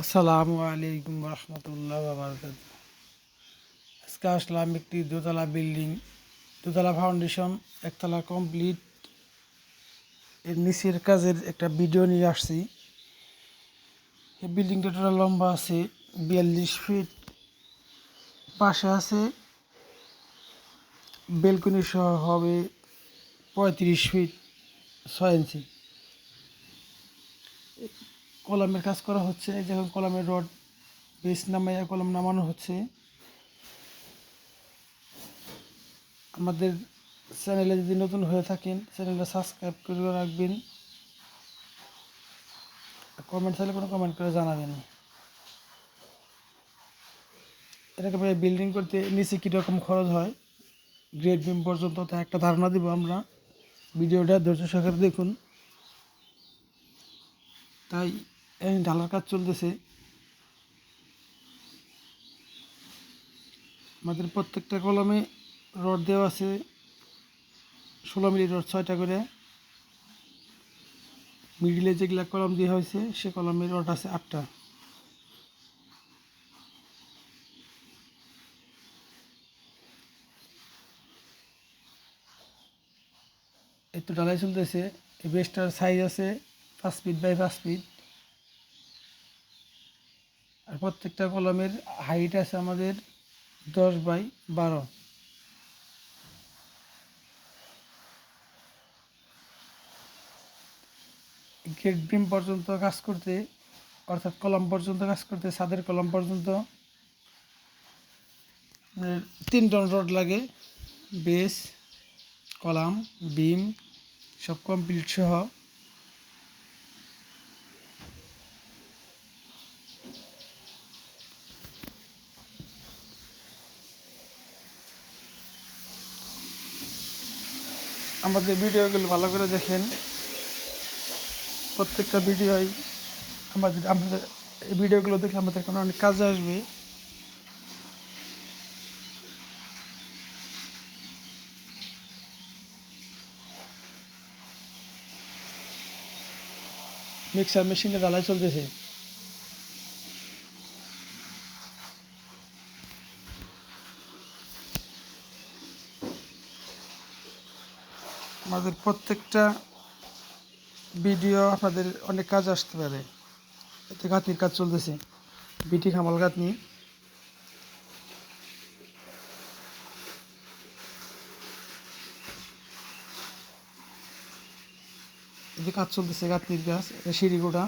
আসসালামু আলাইকুম রহমতুল্লাহ বাবরকাত আজকে আসলাম একটি দোতলা বিল্ডিং, দোতলা ফাউন্ডেশন, একতলা কমপ্লিট। এর নিচের কাজের একটা ভিডিও নিয়ে আসছি। এই বিল্ডিংটা টোটাল লম্বা আছে, বিয়াল্লিশ ফিট। পাশে আছে, বেলকনি সহ হবে পঁয়ত্রিশ ফিট, ছয় ইঞ্চি। কলমের কাজ করা হচ্ছে যখন কলমের রড বেস নামাইয়া কলম নামানো হচ্ছে। আমাদের চ্যানেলে যদি নতুন হয়ে থাকেন, চ্যানেলটা সাবস্ক্রাইব করে রাখবেন। কমেন্ট চাইলে কোনো কমেন্ট করে জানাবেন। এটাকে বিল্ডিং করতে নিচে কীরকম খরচ হয় গ্রেড বিম পর্যন্ত তা একটা ধারণা দেবো আমরা। ভিডিওটা ধৈর্য সহকারে দেখুন। তাই ঢালার কাজ চলতেছে। আমাদের প্রত্যেকটা কলমে রড দেওয়া আছে, ষোলো মিলি রড ছয়টা করে। মিডিলে যেগুলা কলম দেওয়া হয়েছে, সে কলমের রড আছে আটটা। এই তো ঢালাই চলতেছে বেস্টার সাইজ আছে পাঁচ ফিট বাই পাঁচ ফিট আর প্রত্যেকটা কলমের হাইট আছে আমাদের দশ বাই বারো। গেট বিম পর্যন্ত কাজ করতে, অর্থাৎ কলম পর্যন্ত কাজ করতে, ছাদের কলম পর্যন্ত তিন টন রড লাগে বেস কলাম বিম সব কমপ্লিট সহ। আমাদের ভিডিওগুলো ভালো করে দেখেন। প্রত্যেকটা ভিডিওই আমাদের আমাদের এই ভিডিওগুলো দেখে আমাদের কোনো অনেক কাজে আসবে। মিক্সার মেশিনে জ্বালাই চলতেছে। আমাদের প্রত্যেকটা ভিডিও আপনাদের অনেক কাজ আসতে পারে। এতে গাঁথনির কাজ চলতেছে। বিটি খামাল গাঁথনি এতে কাজ চলতেছে গাঁথনির গাছ সিঁড়ি সিঁড়িগোড়া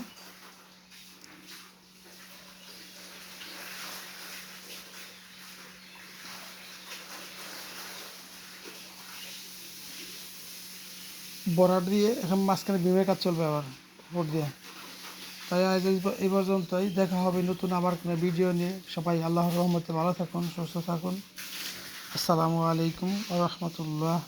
বর্ডার দিয়ে এখন মাঝখানে বিমের কাজ চলবে আবার ভোট দিয়ে। তাই আজ এই এই পর্যন্তই, দেখা হবে নতুন আবার কোনো ভিডিও নিয়ে। সবাই আল্লাহর রহমতে ভালো থাকুন, সুস্থ থাকুন। আসসালামু আলাইকুম রহমতুল্লাহ।